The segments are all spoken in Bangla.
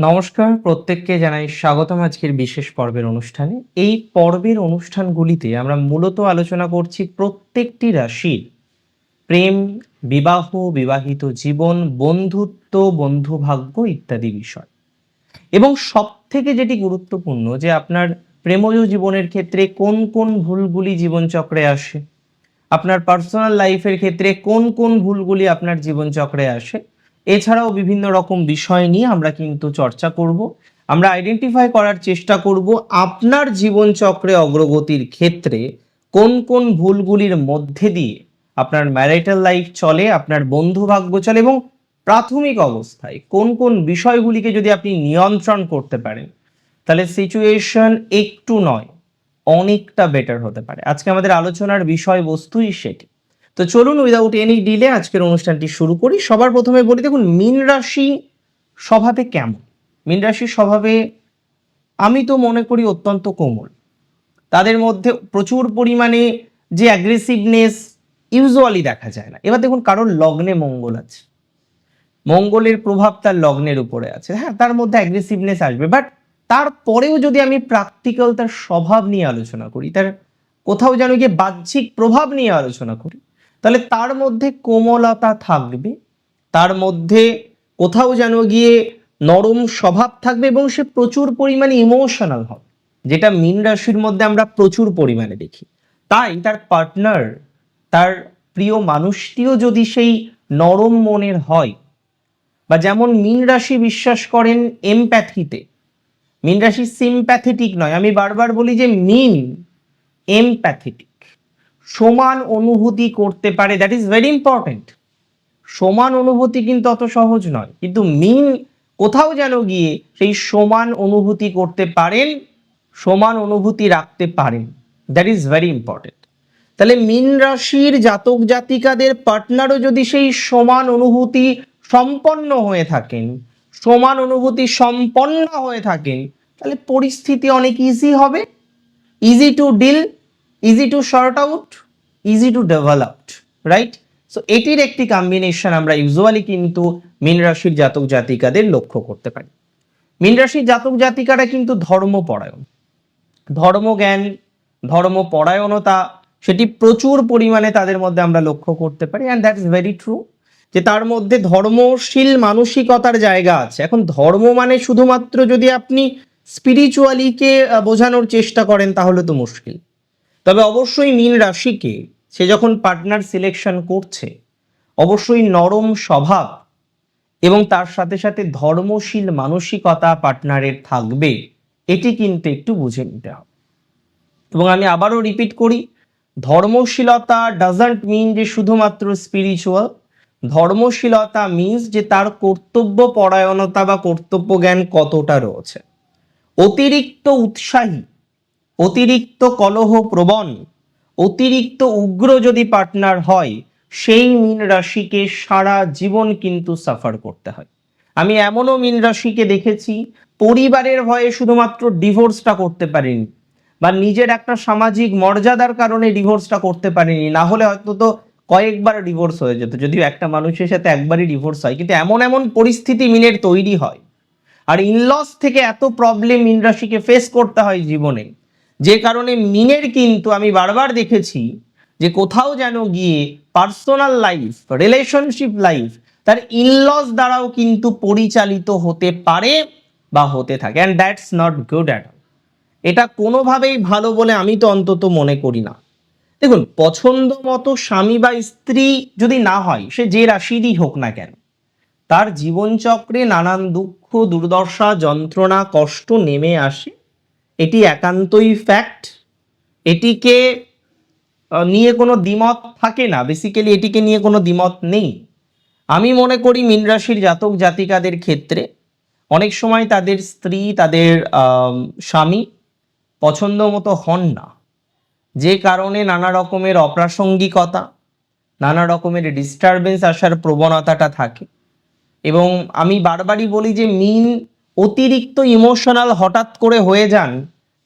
নমস্কার, প্রত্যেককে জানাই স্বাগতম আজকের বিশেষ পর্বের অনুষ্ঠানে। এই পর্বের অনুষ্ঠানগুলিতে আমরা মূলত আলোচনা করছি প্রত্যেকটি রাশির প্রেম, বিবাহ, বিবাহিত জীবন, বন্ধুত্ব, বন্ধুভাগ্য ইত্যাদি বিষয়। এবং সব থেকে যেটি গুরুত্বপূর্ণ যে আপনার প্রেমজ জীবনের ক্ষেত্রে কোন কোন ভুলগুলি জীবনচক্রে আসে? আপনার পার্সোনাল লাইফের ক্ষেত্রে কোন কোন ভুলগুলি আপনার জীবনচক্রে আসে? এছাড়াও বিভিন্ন রকম বিষয় নিয়ে আমরা কিন্তু চর্চা করব। আমরা আইডেন্টিফাই করার চেষ্টা করব আপনার জীবনচক্রে অগ্রগতির ক্ষেত্রে কোন কোন ভুলগুলির মধ্যে দিয়ে আপনার ম্যারিটাল লাইফ চলে, আপনার বন্ধু ভাগ্য চলে এবং প্রাথমিক অবস্থায় কোন কোন বিষয়গুলিকে যদি আপনি নিয়ন্ত্রণ করতে পারেন, তাহলে সিচুয়েশন একটু নয়, অনেকটা বেটার হতে পারে। আজকে আমাদের আলোচনার বিষয়বস্তুই সেটি। তো চলুন উইদাউট এনি ডিলে আজকের অনুষ্ঠানটি শুরু করি। সবার প্রথমে বলি, দেখুন, মীন রাশি স্বভাবে কেমন? মীন রাশির স্বভাবে, আমি তো মনে করি অত্যন্ত কোমল। তাদের মধ্যে প্রচুর পরিমাণে যে অ্যাগ্রেসিভনেস ইউজুয়ালি দেখা যায় না। এবার দেখুন, কারোর লগ্নে মঙ্গল আছে। মঙ্গলের প্রভাব তার লগ্নের উপরে আছে। হ্যাঁ তার মধ্যে অ্যাগ্রেসিভনেস আসবে। বাট তারপরেও যদি আমি প্র্যাকটিক্যাল তার স্বভাব নিয়ে আলোচনা করি, তার কোথাও যেন গিয়ে বাহ্যিক প্রভাব নিয়ে আলোচনা করি তাহলে তার মধ্যে কোমলতা থাকবে, তার মধ্যে কোথাও যেন গিয়ে নরম স্বভাব থাকবে এবং সে প্রচুর পরিমাণে ইমোশনাল হবে, যেটা মীন রাশির মধ্যে আমরা প্রচুর পরিমাণে দেখি। তাই তার পার্টনার তার প্রিয় মানুষটিও যদি সেই নরম মনের হয়, বা যেমন মীন রাশি বিশ্বাস করেন এমপ্যাথিতে মীন রাশি সিম্প্যাথেটিক নয়, আমি বারবার বলি যে মিন এমপ্যাথেটিক সমান অনুভূতি করতে পারে দ্যাট ইজ ভেরি ইম্পর্টেন্ট সমান অনুভূতি কিন্তু অত সহজ নয়, কিন্তু মিন কোথাও যেন গিয়ে সেই সমান অনুভূতি করতে পারেন, সমান অনুভূতি রাখতে পারেন দ্যাট ইজ ভেরি ইম্পর্টেন্ট তাহলে মিন রাশির জাতক জাতিকাদের পার্টনারও যদি সেই সমান অনুভূতি সম্পন্ন হয়ে থাকেন, সমান অনুভূতি সম্পন্ন হয়ে থাকেন, তাহলে পরিস্থিতি অনেক ইজি হবে easy to deal easy to sort out easy to developed right so এটির একটি কম্বিনেশন আমরা ইউজুয়ালি কিন্তু মীন রাশির জাতক জাতিকাদের লক্ষ্য করতে পারি। মীন রাশির জাতক জাতিকারা কিন্তু ধর্মপরায়ণ ধর্মজ্ঞান ধর্মপরায়ণতা সেটি প্রচুর পরিমাণে তাদের মধ্যে আমরা লক্ষ্য করতে পারি and that is very true যে তার মধ্যে ধর্মশীল মানসিকতার জায়গা আছে। এখন ধর্ম মানে শুধুমাত্র যদি আপনি স্পিরিচুয়ালিকে বোঝানোর চেষ্টা করেন, তাহলে তো মুশকিল। তবে অবশ্যই মীন রাশিকে সে যখন পার্টনার সিলেকশন করছে, অবশ্যই নরম স্বভাব এবং তার সাথে সাথে ধর্মশীল মানসিকতা পার্টনারের থাকবে, এটি কিন্তু একটু বুঝে নিতে হবে। এবং আমি আবারও রিপিট করি, ধর্মশীলতা ডাজন্ট মিন যে শুধুমাত্র স্পিরিচুয়াল ধর্মশীলতা মিন্স যে তার কর্তব্য পরায়ণতা বা কর্তব্য জ্ঞান কতটা রয়েছে। অতিরিক্ত উৎসাহী অতিরিক্ত কলহ প্রবণ, অতিরিক্ত উগ্র যদি পার্টনার হয়, সেই মীন রাশিকে সারা জীবন কিন্তু সাফার করতে হয়। আমি এমনও মীন রাশিকে দেখেছি, পরিবারের ভয়ে শুধুমাত্র ডিভোর্সটা করতে পারেনি বা নিজের একটা সামাজিক মর্যাদার কারণে ডিভোর্সটা করতে পারেনি, না হলে হয়তো তো কয়েকবার ডিভোর্স হয়ে যেত, যদিও একটা মানুষের সাথে একবারই ডিভোর্স হয়, কিন্তু এমন এমন পরিস্থিতি মিনের তৈরি হয়। আর ইনলস থেকে এত প্রবলেম মিন রাশিকে ফেস করতে হয় জীবনে যে কারণে মিনের কিন্তু আমি বারবার দেখেছি যে কোথাও যেন গিয়ে পার্সোনাল লাইফ, রিলেশনশিপ লাইফ তার ইনলস দ্বারাও কিন্তু পরিচালিত হতে পারে বা হতে থাকে। And that's not good at এটা কোনোভাবেই ভালো বলে আমি তো অন্তত মনে করি না। দেখুন পছন্দ মতো স্বামী বা স্ত্রী যদি না হয়, সে যে রাশিরই হোক না কেন, তার জীবনচক্রে নানান দুঃখ, দুর্দশা, যন্ত্রণা, কষ্ট নেমে আসে। এটি একান্তই ফ্যাক্ট এটিকে নিয়ে কোনো দ্বিমত থাকে না। বেসিক্যালি এটিকে নিয়ে কোনো দ্বিমত নেই। আমি মনে করি মীন রাশির জাতক জাতিকাদের ক্ষেত্রে অনেক সময় তাদের স্ত্রী, তাদের স্বামী পছন্দ মতো হন না। যে কারণে নানা রকমের অপ্রাসঙ্গিকতা, নানা রকমের ডিস্টারবেন্স আসার প্রবণতাটা থাকে। এবং আমি বারবারই বলি যে মিন অতিরিক্ত ইমোশনাল হঠাৎ করে হয়ে যান,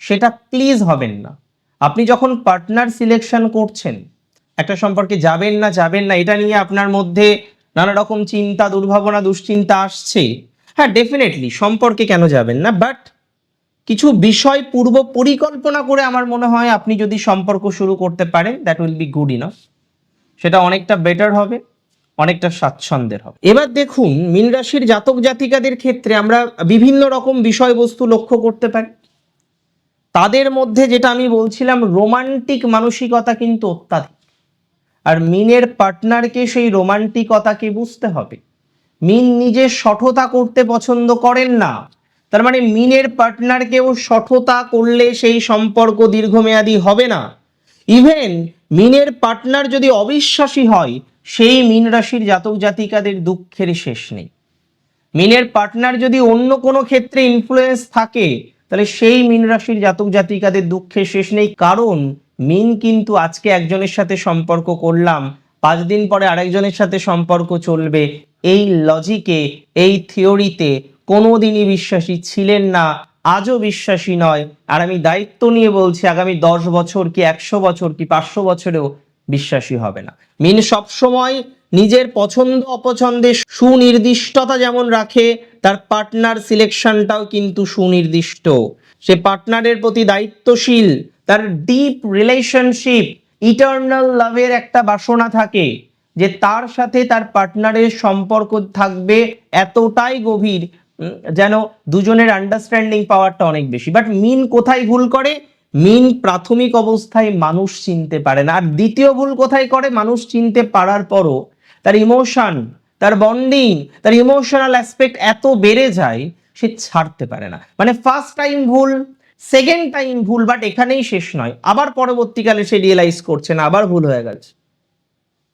সেটা প্লিজ হবেন না। আপনি যখন পার্টনার সিলেকশন করছেন, একটা সম্পর্কে যাবেন না যাবেন না, এটা নিয়ে আপনার মধ্যে নানা রকম চিন্তা, দুর্ভাবনা, দুশ্চিন্তা আসছে। হ্যাঁ ডেফিনেটলি সম্পর্কে কেন যাবেন না? বাট কিছু বিষয় পূর্ব পরিকল্পনা করে আমার মনে হয় আপনি যদি সম্পর্ক শুরু করতে পারেন that will be good enough সেটা অনেকটা বেটার হবে। অনেকটা স্বাচ্ছন্দ্যের হবে। এবার দেখুন, মীন রাশির জাতক জাতিকাদের ক্ষেত্রে আমরা বিভিন্ন রকম বিষয়বস্তু লক্ষ্য করতে পারি। তাদের মধ্যে যেটা আমি বলছিলাম, রোমান্টিক মানসিকতা কিন্তু অত্যাধিক। আর মিনের পার্টনারকে সেই রোমান্টিকতাকে বুঝতে হবে। মিন নিজে সঠতা করতে পছন্দ করেন না। তার মানে মিনের পার্টনারকেও সঠতা করলে সেই সম্পর্ক দীর্ঘমেয়াদী হবে না। ইভেন মিনের পার্টনার যদি অবিশ্বাসী হয় সেই মিন রাশির জাতক জাতিকাদের দুঃখের শেষ নেই। মিনের পার্টনার যদি অন্য কোনো ক্ষেত্রে ইনফ্লুয়েন্স থাকে, তাহলে সেই মিন রাশির জাতক জাতিকাদের দুঃখের শেষ নেই। কারণ মিন কিন্তু আজকে একজনের সাথে সম্পর্ক করলাম, পাঁচ দিন পরে আরেকজনের সাথে সম্পর্ক চলবে। এই লজিকে এই থিওরিতে কোনোদিনই বিশ্বাসী ছিলেন না, আজও বিশ্বাসী নয়। আর আমি দায়িত্ব নিয়ে বলছি, আগামী দশ বছর কি, একশো বছর কি, পাঁচশো বছরেও বিশ্বাসী হবে না। মিন সবসময় নিজের পছন্দ অপছন্দের সুনির্দিষ্টতা যেমন রাখে, তার পার্টনার সিলেকশনটাও কিন্তু সুনির্দিষ্ট। সে পার্টনারের প্রতি দায়িত্বশীল, তার ডিপ রিলেশনশিপ ইটার্নাল লাভের একটা বাসনা থাকে যে তার সাথে তার পার্টনারের সম্পর্ক থাকবে এতটাই গভীর যেন দুজনের আন্ডারস্ট্যান্ডিং পাওয়ারটা অনেক বেশি। বাট মিন কোথায় ভুল করে? মিন প্রাথমিক অবস্থায় মানুষ চিনতে পারে না। আর দ্বিতীয় ভুল কোথায় করে? মানুষ চিনতে পারার পরও তার ইমোশন তার বন্ডিং তার ইমোশনাল অ্যাসপেক্ট এত বেড়ে যায়, সে ছাড়তে পারে না। মানে ফার্স্ট টাইম ভুল সেকেন্ড টাইম ভুল বাট এখানেই শেষ নয়। আবার পরবর্তীকালে সে রিয়েলাইজ করছে না, আবার ভুল হয়ে গেছে।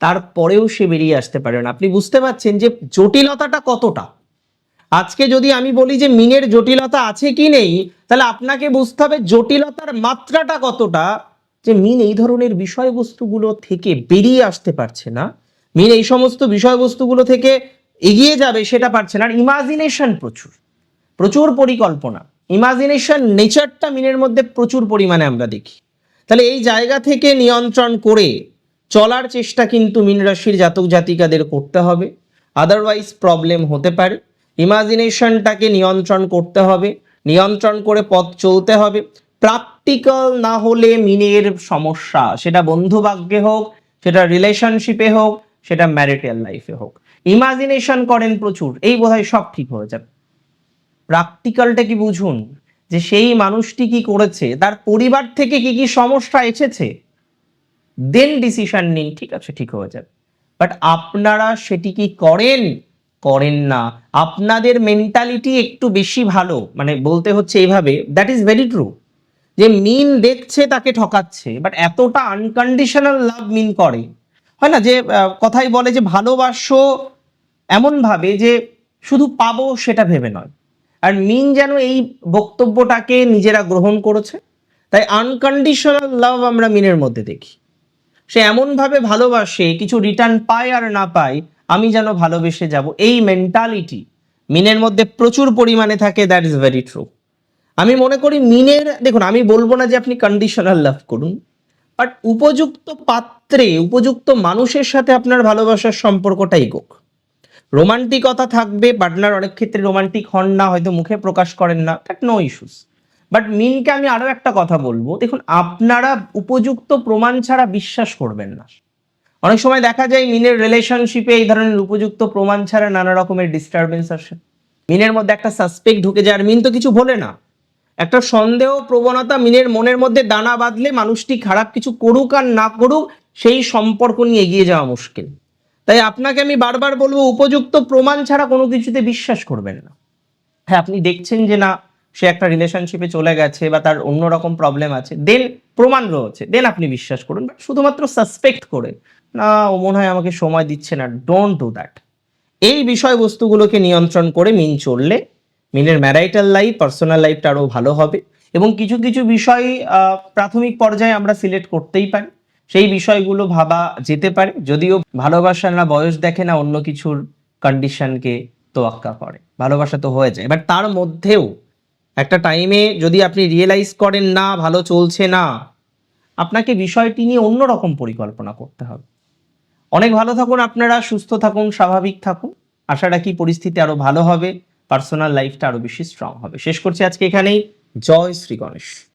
তারপরেও সে বেরিয়ে আসতে পারে না। আপনি বুঝতে পারছেন যে জটিলতাটা কতটা? আজকে যদি আমি বলি যে মিনের জটিলতা আছে কি নেই, তাহলে আপনাকে বুঝতে হবে জটিলতার মাত্রাটা কতটা, যে মিন এই ধরনের বিষয়বস্তুগুলো থেকে বেরিয়ে আসতে পারছে না। মিন এই সমস্ত বিষয়বস্তুগুলো থেকে এগিয়ে যাবে সেটা পারছে না। আর ইমাজিনেশন প্রচুর প্রচুর পরিকল্পনা। ইমাজিনেশন নেচারটা মিনের মধ্যে প্রচুর পরিমাণে আমরা দেখি। তাহলে এই জায়গা থেকে নিয়ন্ত্রণ করে চলার চেষ্টা কিন্তু মিন রাশির জাতক জাতিকাদের করতে হবে। আদারওয়াইজ প্রবলেম হতে পারে। ইমাজিনেশনটাকে নিয়ন্ত্রণ করতে হবে, নিয়ন্ত্রণ করে পথ চলতে হবে। প্র্যাকটিক্যাল না হলে মিনের সমস্যা, সেটা বন্ধু ভাগ্যে হোক, সেটা রিলেশনশিপে হোক, সেটা ম্যারিটাল লাইফে হোক। ইমাজিনেশন করেন প্রচুর, এই বোধহয় সব ঠিক হয়ে যাবে। প্র্যাকটিক্যালটা কি বুঝুন? যে সেই মানুষটি কি করেছে, তার পরিবার থেকে কি কি সমস্যা এসেছে? দেন ডিসিশন নিন, ঠিক আছে, ঠিক হয়ে যাবে। বাট আপনারা সেটি কি করেন? করেন না। আপনাদের মেন্টালিটি একটু বেশি ভালো। মানে বলতে হচ্ছে এইভাবে দ্যাট ইজ ভেরি ট্রু যে মিন দেখছে, তাকে ঠকাচ্ছে বাট এতটা আনকন্ডিশনাল লাভ মিন করে। হয় না? যে কথাই বলে যে ভালোবাসো এমনভাবে যে শুধু পাবো সেটা ভেবে নয়। আর মিন যেন এই বক্তব্যটাকে নিজেরা গ্রহণ করেছে, তাই আনকন্ডিশনাল লাভ আমরা মিনের মধ্যে দেখি। সে এমনভাবে ভালোবাসে, কিছু রিটার্ন পায় আর না পায় আমি যেন ভালোবেসে যাব। এই মেন্টালিটি মিনের মধ্যে প্রচুর পরিমাণে থাকে দ্যাট ইজ ভেরি ট্রু আমি মনে করি মিনের, দেখুন, আমি বলব না যে আপনি কন্ডিশনাল লাভ করুন বাট উপযুক্ত পাত্রে, উপযুক্ত মানুষের সাথে আপনার ভালোবাসার সম্পর্কটা এগোক রোমান্টিকতা থাকবে পার্টনার অনেক ক্ষেত্রে রোমান্টিক হন না, হয়তো মুখে প্রকাশ করেন না দ্যাট নো ইস্যুস বাট মিনকে আমি আরও একটা কথা বলব, দেখুন, আপনারা উপযুক্ত প্রমাণ ছাড়া বিশ্বাস করবেন না। অনেক সময় দেখা যায় মিনের রিলেশনশিপে এই ধরনের উপযুক্ত প্রমাণ ছাড়া নানা রকমের ডিস্টারবেন্স আসে। মিনের মধ্যে একটা সাসপেক্ট ঢুকে যায়, আর মিন তো কিছু বলে না। একটা সন্দেহ, প্রবণতা মিনের মনের মধ্যে দানা বাঁধলে মানুষটি খারাপ কিছু করুক আর না করুক, সেই সম্পর্ক নিয়ে এগিয়ে যাওয়া মুশকিল। তাই আপনাকে আমি বারবার বলব, উপযুক্ত প্রমাণ ছাড়া কোনো কিছুতে বিশ্বাস করবেন না। হ্যাঁ আপনি দেখছেন যে না, সে একটা রিলেশনশিপে চলে গেছে বা তার অন্যরকম প্রবলেম আছে দেন প্রমাণ রয়েছে দেন আপনি বিশ্বাস করুন বাট শুধুমাত্র সাসপেক্ট করে। না, ও মনে হয় আমাকে সময় দিচ্ছে না। ডোন্ট ডু দ্যাট এই বিষয়বস্তুগুলোকে নিয়ন্ত্রণ করে মিন চললে, মিনের ম্যারাইটাল লাইফ পার্সোনাল লাইফটা আরও ভালো হবে এবং কিছু কিছু বিষয় প্রাথমিক পর্যায়ে আমরা সিলেক্ট করতেই পারি। সেই বিষয়গুলো ভাবা যেতে পারে, যদিও ভালোবাসা না বয়স দেখে না অন্য কিছুর কন্ডিশনকে তোয়াক্কা করে। ভালোবাসা তো হয়ে যায়। বাট তার মধ্যেও একটা টাইমে যদি আপনি রিয়েলাইজ করেন না, ভালো চলছে না, আপনাকে বিষয়টি নিয়ে অন্যরকম পরিকল্পনা করতে হবে। অনেক ভালো থাকুন আপনারা, সুস্থ থাকুন, স্বাভাবিক থাকুন। আশা রাখি পরিস্থিতি আরও ভালো হবে, পার্সোনাল লাইফটা আরও বেশি স্ট্রং হবে। শেষ করছি আজকে এখানেই। জয় শ্রী গণেশ।